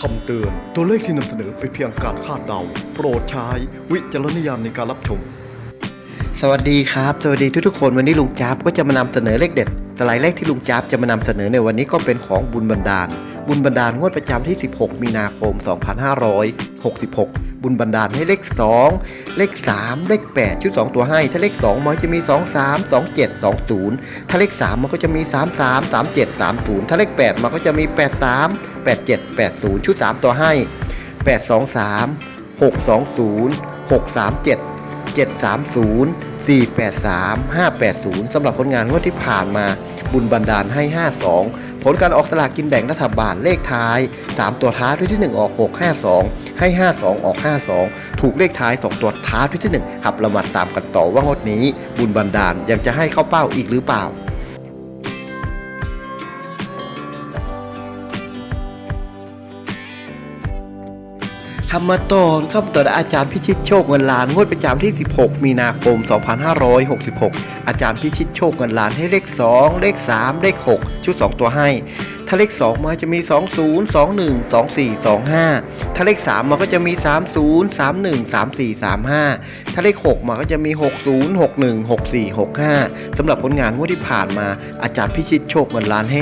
คำเตือน ตัวเลขที่นำเสนอเป็นเพียงการคาดเดา โปรดใช้วิจารณญาณในการรับชม สวัสดีครับ สวัสดีทุกๆคนวันนี้ลุงจ๊าบก็จะมานำเสนอเลขเด็ดแต่หลายเลขที่ลุงจ๊าบจะมานำเสนอในวันนี้ก็เป็นของบุญบันดาล บุญบันดาลงวดประจำที่ 16 มีนาคม 2566 บุญบันดาลให้เลข 2 เลข 3 เลข 8 ชุด 2 ตัวให้ ถ้าเลข 2 มันจะมี 2 3 2 7 2 0 ถ้าเลข 3 มันก็จะมี 3 3 3 7 3 0 ถ้าเลข 8 มันก็จะมี 8 3 8 7 8 0 ชุด 3 ตัวให้ 8 2 3 6 2 0 6 3 7 730 483 580 สำหรับผลงานงวดที่ผ่านมาบุญบันดาลให้ 52 ผลการออกสลากกินแบ่งรัฐบาลเลขท้าย 3 ตัวท้ายด้วยที่ 1 ออก 652 ให้ 52 ออก 52 ถูกเลขท้าย 2 ตัวท้ายด้วยที่ 1 ครับเรามาตามกันต่อว่างวดนี้ บุญบันดาลยังจะให้เข้าเป้าอีกหรือเปล่า คำมาตอนคำต่ออาจารย์พิชิตโชคเงินล้านงวดประจำที่ 16 มีนาคม 2566 อาจารย์พิชิตโชคเงินล้านให้เลข 2 เลข 3 เลข 6 ชุด 2 ตัวให้ ถ้าเลข 2 มาจะมี 20 21 24 25 ถ้าเลข 3มันก็จะมี 30 31 34 35 ถ้าเลข 6 มาก็จะมี 60 61 64 65สำหรับผลงานงวดที่ผ่านมาอาจารย์พิชิตโชคเงินล้านให้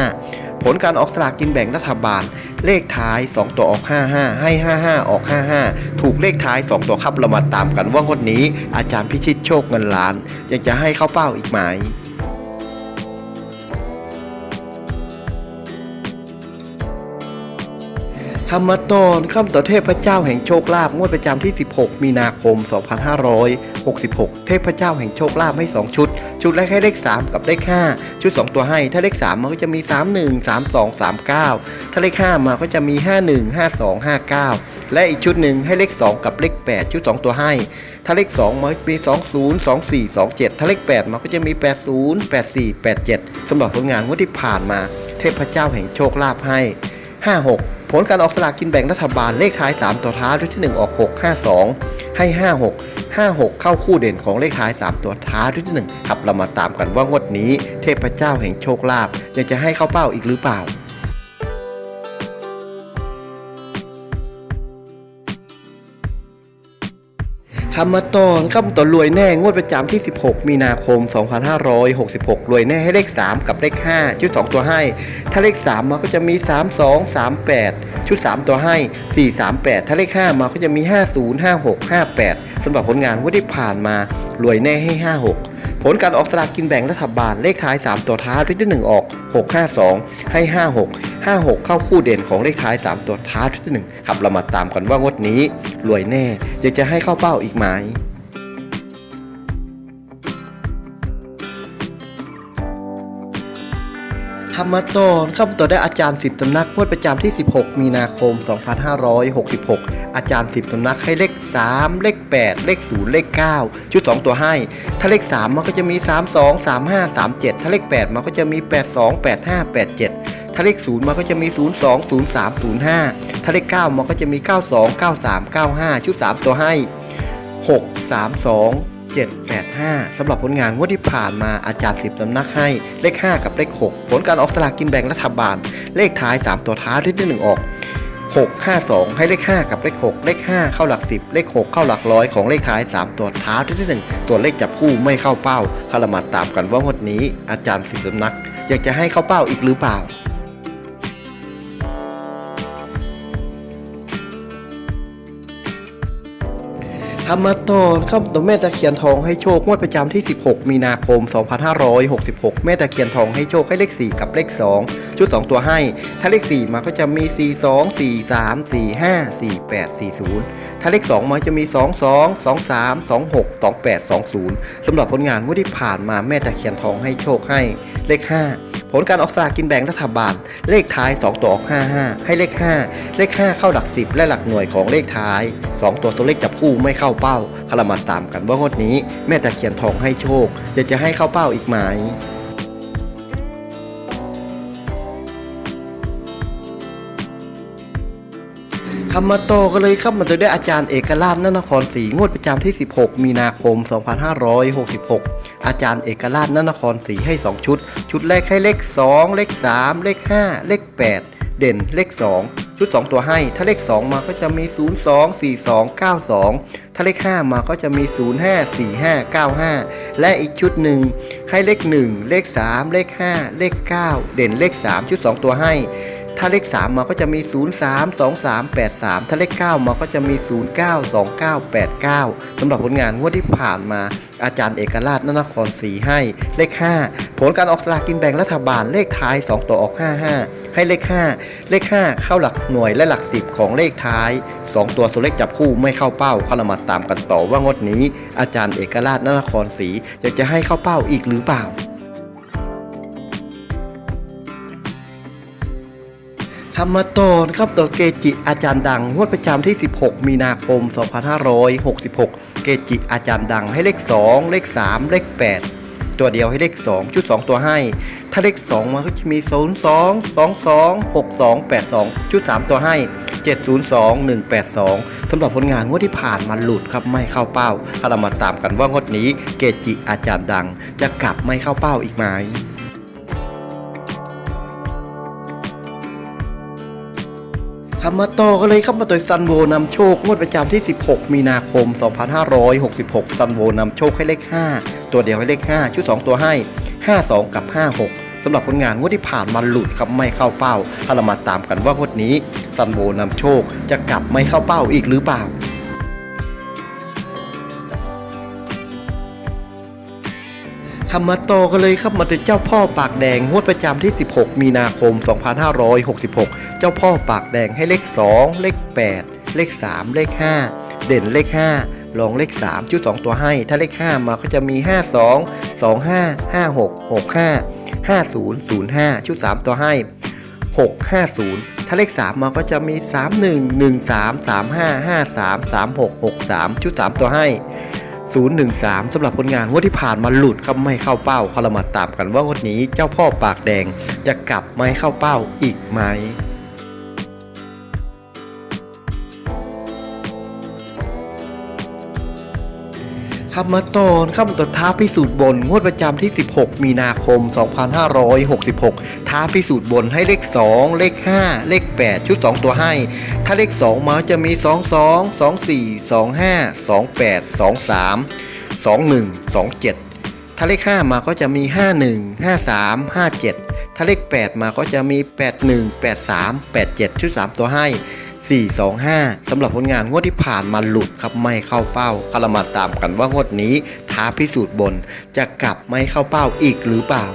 55 ผลการออกสลากกินแบ่งรัฐบาล เลขท้าย 2 ตัวออก 55 ให้ 55 ออก 55 ถูกเลขท้าย 2 ตัวครับเรามาตามกันว่างวดนี้ อาจารย์พิชิตโชคเงินล้าน ยังจะให้เข้าเป้าอีกไหม คำมาตอนคำต่อเทพเจ้าแห่งโชคลาภงวดประจำที่ 16 มีนาคม 2566 เทพเจ้าแห่งโชคลาภให้ 2 ชุด ชุดแรกให้เลข 3 กับเลข 5 ชุด 2 ตัวให้ ถ้าเลข 3 มันก็จะมี 31 32 39 ถ้าเลข 5 มาก็จะมี 51 52 59 และอีกชุดหนึ่งให้เลข 2 กับเลข 8 ชุด 2 ตัวให้ ถ้าเลข 2 มันมี 20 24 27 ถ้าเลข 8 มันก็จะมี 80 84 87สำหรับผลงานงวดที่ผ่านมา เทพเจ้าแห่งโชคลาภให้ 56 ผลการออกสลากกินแบ่งรัฐบาลเลขท้าย 3 ตัวท้ายด้วยที่ 1 ออก 6 52 ให้ 56 56 เข้าคู่เด่นของเลขท้าย 3 ตัวท้ายด้วยที่ 1 ครับเรามาตามกันว่างวดนี้ เทพเจ้าแห่งโชคลาภยังจะให้เข้าเป้าอีกหรือเปล่า คำมาตอนคำต่อรวยแน่งวดประจำที่ 16 มีนาคม 2566 รวยแน่ให้เลข 3 กับเลข 5 ชุด 2 ตัวให้ ถ้าเลข 3 มาก็จะมี 32 38 ชุด 3 ตัวให้ 438 ถ้าเลข 5 มาก็จะมี 50 56 58สำหรับผลงานงวดที่ผ่านมารวยแน่ให้ 56 ผลการออกสลากกินแบ่งรัฐบาลเลขท้าย 3 ตัวท้ายด้วยที่1ออก 652 ให้ 56 56 เข้าคู่เด่นของเลขท้าย 3 ตัวท้ายด้วยที่1ครับเรามาตามกันว่างวดนี้ รวยแน่ยังจะให้เข้าเป้าอีกไหม คำมาตอนคำต่อได้อาจารย์10ตำนักงวดประจำที่ 16 มีนาคม 2566 อาจารย์10ตำนักให้เลข 3 เลข 8 เลข 0 เลข 9 ชุด 2 ตัวให้ ถ้าเลข 3 มันก็จะมี 32 35 37 ถ้าเลข 8 มันก็จะมี 82 85 87 ถ้าเลข 0 มันก็จะมี 02 03 05 ถ้าเลข 9 มันก็จะมี 92 93 95 ชุด 3 ตัวให้ 6 3 2 7 8 5สำหรับผลงานงวดที่ผ่านมาอาจารย์ 10ตำนักให้เลข 5 กับเลข 6 ผลการออกสลากกินแบ่งรัฐบาล เลขท้าย 3 ตัวท้ายที่1ออก 6 5 2 ให้เลข 5 กับเลข 6 เลข 5 เข้าหลัก 10 เลข 6 เข้าหลักร้อยของเลขท้าย 3 ตัวท้ายที่ 1 ตัวเลขจับคู่ไม่เข้าเป้าคารามาตามกันว่างวดนี้อาจารย์ 10ตำนัก อยากจะให้เข้าเป้าอีกหรือเปล่า คำมาตอนคำต่อแม่ตะเคียนทองให้โชคงวดประจำที่ 16 มีนาคม 2566 แม่ตะเคียนทองให้โชคให้เลข 4 กับเลข 2 ชุด 2 ตัวให้ ถ้าเลข 4 มาก็จะมี 42 43 45 48 40 ถ้าเลข 2 มาจะมี 22 23 26 28 20สำหรับผลงานงวดที่ผ่านมาแม่ตะเคียนทองให้โชคให้เลข 5 ผลการออกสลากกินแบ่งรัฐบาล เลขท้าย 2 ตัวออก 55 ให้เลข 5 เลข 5 เข้าหลัก 10 และหลักหน่วยของเลขท้าย 2 ตัวตัวเลขจับคู่ไม่เข้าเป้าคารามาตามกันว่างวดนี้ แม่ตะเคียนทองให้โชคจะจะให้เข้าเป้าอีกไหม คำมาโตอก็เลยครับมันจะได้อาจารย์เอกราชนนครศรีงวดประจำที่ 16 มีนาคม 2566 อาจารย์เอกราชนนครศรีให้ 2 ชุด ชุดแรกให้เลข 2 เลข 3 เลข 5 เลข 8 เด่นเลข 2 ชุด 2 ตัวให้ ถ้าเลข 2 มาก็จะมี 0 2 4 2 9 2 ถ้าเลข 5 มาก็จะมี 0 5 4 5 9 5 และอีกชุดหนึ่งให้เลข 1 เลข 3 เลข 5 เลข 9 เด่นเลข 3 ชุด 2 ตัวให้ ถ้าเลข 3 มาก็จะมี 0 3 2 3 8 3 ถ้าเลข 9 มาก็จะมี 0 9 2 9 8 9สำหรับผลงานงวดที่ผ่านมา อาจารย์เอกราชนนครศรีให้ เลข 5 ผลการออกสลากกินแบ่งรัฐบาลเลขท้าย 2 ตัวออก 55 ให้เลข 5 เลข 5 เข้าหลักหน่วยและหลัก 10 ของเลขท้าย 2 ตัวตัวเลขจับคู่ไม่เข้าเป้าเข้ามาตามกันต่อว่างวดนี้ อาจารย์เอกราชนนครศรีอยากจะให้เข้าเป้าอีกหรือเปล่า คำมโตนครับตัวเกจิอาจารย์ดังงวดประจำที่ 16 มีนาคม 2566 เกจิอาจารย์ดังให้เลข 2 เลข 3 เลข 8 ตัวเดียวให้เลข 2 ชุด 2 ตัวให้ ถ้าเลข 2 มาก็จะมี 0 2 2 2 6 2 8 2 ชุด 3 ตัวให้ 702 182 สำหรับผลงานงวดที่ผ่านมาหลุดครับไม่เข้าเป้าถ้าเรามาตามกันว่างวดนี้เกจิอาจารย์ดังจะกลับไม่เข้าเป้าอีกไหม คำมาต่อกันเลยครับมาต่อยซันโวนำโชคงวดประจำที่ 16 มีนาคม 2566 ซันโวนำโชคให้เลข 5 ตัวเดียวให้เลข 5 ชุด 2 ตัวให้ 52 กับ 56สำหรับผลงานงวดที่ผ่านมาหลุดครับไม่เข้าเป้าถ้าเรามาตามกันว่างวดนี้ซันโวนำโชคจะกลับไม่เข้าเป้าอีกหรือเปล่า คำมาต่อกันเลยครับมาถึงเจ้าพ่อปากแดงงวดประจำที่ 16 มีนาคม 2566 เจ้าพ่อปากแดงให้เลข 2 เลข 8 เลข 3 เลข 5 เด่นเลข 5 ลองเลข 3 ชุด 2 ตัวให้ ถ้าเลข 5 มาก็จะมี 52 25 56 65 50 05 ชุด 3 ตัวให้ 650 ถ้าเลข 3 มาก็จะมี 31 13 35 53 36 63 ชุด 3 ตัวให้ 013สำหรับผลงานงวดที่ผ่านมาหลุดครับไม่เข้าเป้าเขารมาตามกันว่างวดนี้เจ้าพ่อปากแดงจะกลับไม่เข้าเป้าอีกไหม คำมาตอนคำต่อท้าพิสูจน์บน งวดประจำที่ 16 มีนาคม 2566 ท้าพิสูจน์บนให้เลข 2 เลข 5 เลข 8 ชุด 2 ตัวให้ ถ้าเลข 2 มาจะมี 22 24 25 28 23 21 27 ถ้าเลข 5 มาก็จะมี 51 53 57 ถ้าเลข 8 มาก็จะมี 81 83 87 ชุด 3 ตัวให้ 425สำหรับผลงานงวดที่ผ่านมาหลุดครับไม่เข้าเป้าคารมาตามกันว่างวดนี้ท้าพิสูจน์บน จะกลับไม่เข้าเป้าอีกหรือเปล่า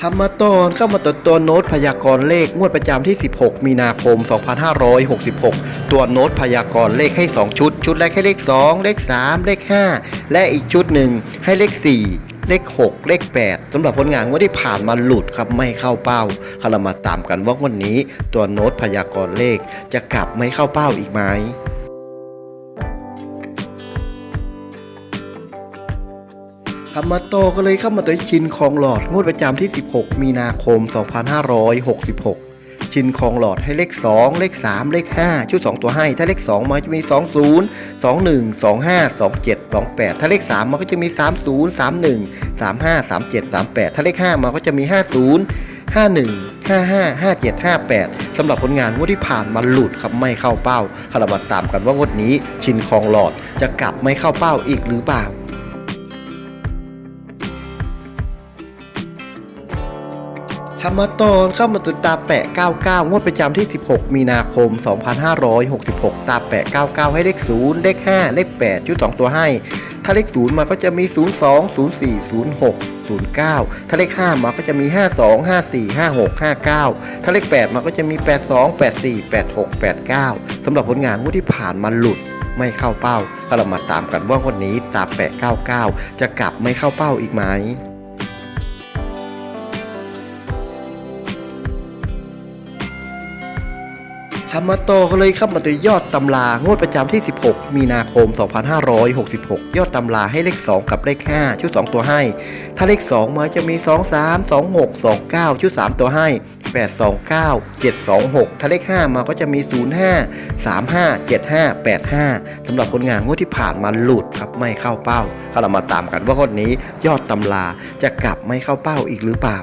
คำมาตอนเข้ามาตัวตัวโน้ตพยากรณ์เลขงวดประจำที่ 16 มีนาคม 2566 ตัวโน้ตพยากรณ์เลขให้ 2 ชุด ชุดแรกให้เลข 2 เลข 3 เลข 5 และอีกชุดหนึ่งให้เลข 4 เลข 6 เลข 8สำหรับผลงานงวดที่ผ่านมาหลุดครับไม่เข้าเป้าคารามาตามกันว่าวันนี้ตัวโน้ตพยากรณ์เลขจะกลับไม่เข้าเป้าอีกไหมคำมาโตก็เลยเข้ามาตัวชินของหลอดงวดประจำที่ 16 มีนาคม 2566 ชินของหลอดให้เลข 2 เลข 3 เลข 5 ชุด 2 ตัวให้ ถ้าเลข 2 มาจะมี 20 21 25 27 28 ถ้าเลข 3 มาก็จะมี 30 31 35 37 38 ถ้าเลข 5 มาก็จะมี 50 51 55 57 58สำหรับผลงานงวดที่ผ่านมาหลุดครับไม่เข้าเป้าคารามาตามกันว่างวดนี้ชินของหลอดจะกลับไม่เข้าเป้าอีกหรือเปล่า คำมาตอนเข้ามาตุนตาแปะ 99 งวดประจำที่ 16 มีนาคม 2566 ตาแปะ 99 ให้เลข 0 เลข 5 เลข 8 ชุด 2 ตัวให้ ถ้าเลข 0 มาก็จะมี 02 04 06 09 ถ้าเลข 5 มาก็จะมี 52 54 56 59 ถ้าเลข 8 มาก็จะมี 82 84 86 89 สำหรับผลงานงวดที่ผ่านมาหลุดไม่เข้าเป้าก็เรามาตามกันว่าวันนี้ตาแปะ 99 จะกลับไม่เข้าเป้าอีกไหม คำมาโตก็เลยครับมาตัวยอดตำรางวดประจำที่ 16 มีนาคม 2566 ยอดตำราให้เลข 2 กับเลข 5 ชุด 2 ตัวให้ ถ้าเลข 2 มาจะมี 2 3 2 6 2 9 ชุด 3 ตัวให้ 8 2 9 7 2 6 ถ้าเลข 5 มาก็จะมี 0 5 3 5 7 5 8 5สำหรับผลงานงวดที่ผ่านมาหลุดครับไม่เข้าเป้าเรามาตามกันว่าคนนี้ยอดตำราจะกลับไม่เข้าเป้าอีกหรือเปล่า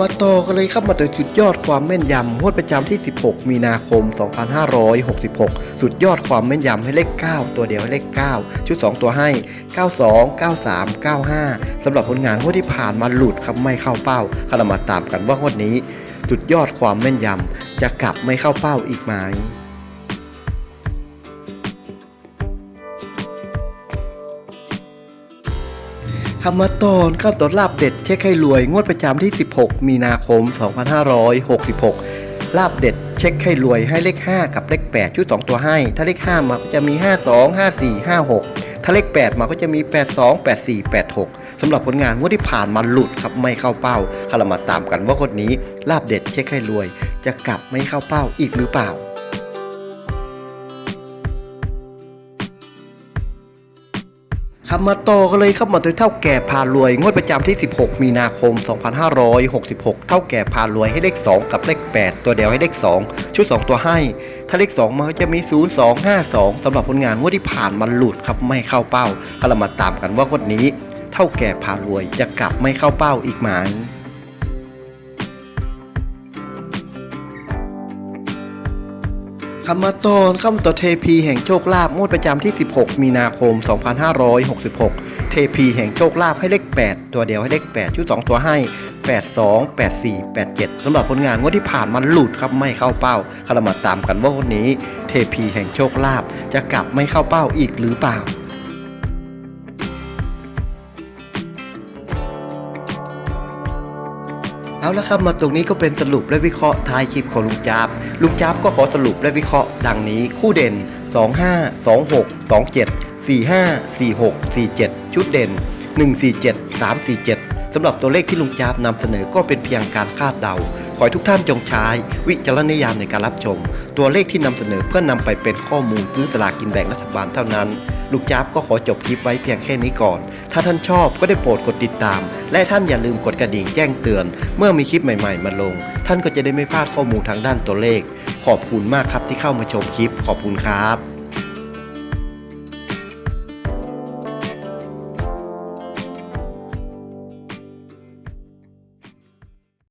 มาต่อกันเลยครับมาถึงสุดยอดความแม่นยำงวดประจำที่ 16 มีนาคม 2566 สุดยอดความแม่นยำให้เลข 9 ตัวเดียวให้เลข 9 ชุด 2 ตัวให้ 92 93 95สำหรับผลงานงวดที่ผ่านมาหลุดครับไม่เข้าเป้าคารามาตามกันว่างวดนี้ สุดยอดความแม่นยำจะกลับไม่เข้าเป้าอีกไหม คำมาตอนข้าวตอนลาบเด็ดเช็คให้รวย งวดประจำที่ 16 มีนาคม 2566 ลาบเด็ดเช็คให้รวยให้เลข 5 กับเลข 8 ชุด 2 ตัวให้ ถ้าเลข 5 มาก็จะมี 52 54 56 ถ้าเลข 8 มาก็จะมี 82 84 86 สำหรับผลงานงวดที่ผ่านมาหลุดครับไม่เข้าเป้าคารามาตามกันว่าคนนี้ลาบเด็ดเช็คให้รวย จะกลับไม่เข้าเป้าอีกหรือเปล่า ครับมาต่อกันเลยครับมาถึงเท่าแก่พารวย งวดประจำที่ 16 มีนาคม 2566 เท่าแก่พารวยให้เลข 2 กับเลข 8 ตัวเดียวให้เลข 2 ชุด 2 ตัวให้ ถ้าเลข 2 มาจะมี 0 2 5 2สำหรับผลงานงวดที่ผ่านมันหลุดครับไม่เข้าเป้าก็เรามาตามกันว่างวดนี้ เท่าแก่พารวยจะกลับไม่เข้าเป้าอีกไหม คำมาตอนคำต่อเทพีแห่งโชคลาภงวดประจำที่ 16 มีนาคม 2566 เทพีแห่งโชคลาภให้เลข 8 ตัวเดียวให้เลข 8 ชุด 2 ตัวให้ 82 84 87สำหรับผลงานงวดที่ผ่านมันหลุดครับไม่เข้าเป้าคารามาตามกันว่าวันนี้ เทพีแห่งโชคลาภจะกลับไม่เข้าเป้าอีกหรือเปล่า เอาละครับมาตรงนี้ก็เป็นสรุปและวิเคราะห์ท้ายคลิปของลุงจ๊าบลุงจ๊าบก็ขอสรุปและวิเคราะห์ดังนี้คู่เด่น 25 26 27 45 46 47 ชุดเด่น 147 347สำหรับตัวเลขที่ลุงจ๊าบนำเสนอก็เป็นเพียงการคาดเดา ขอให้ทุกท่านจงใช้วิจารณญาณในการรับชม ตัวเลขที่นำเสนอเพื่อนำไปเป็นข้อมูลซื้อสลากกินแบ่งรัฐบาลเท่านั้นลูกจ๊าบก็ขอจบคลิปไว้เพียงแค่นี้ก่อน ถ้าท่านชอบก็ได้โปรดกดติดตาม และท่านอย่าลืมกดกระดิ่งแจ้งเตือน เมื่อมีคลิปใหม่ๆ มาลง ท่านก็จะได้ไม่พลาดข้อมูลทางด้านตัวเลข ขอบคุณมากครับที่เข้ามาชมคลิปขอบคุณครับ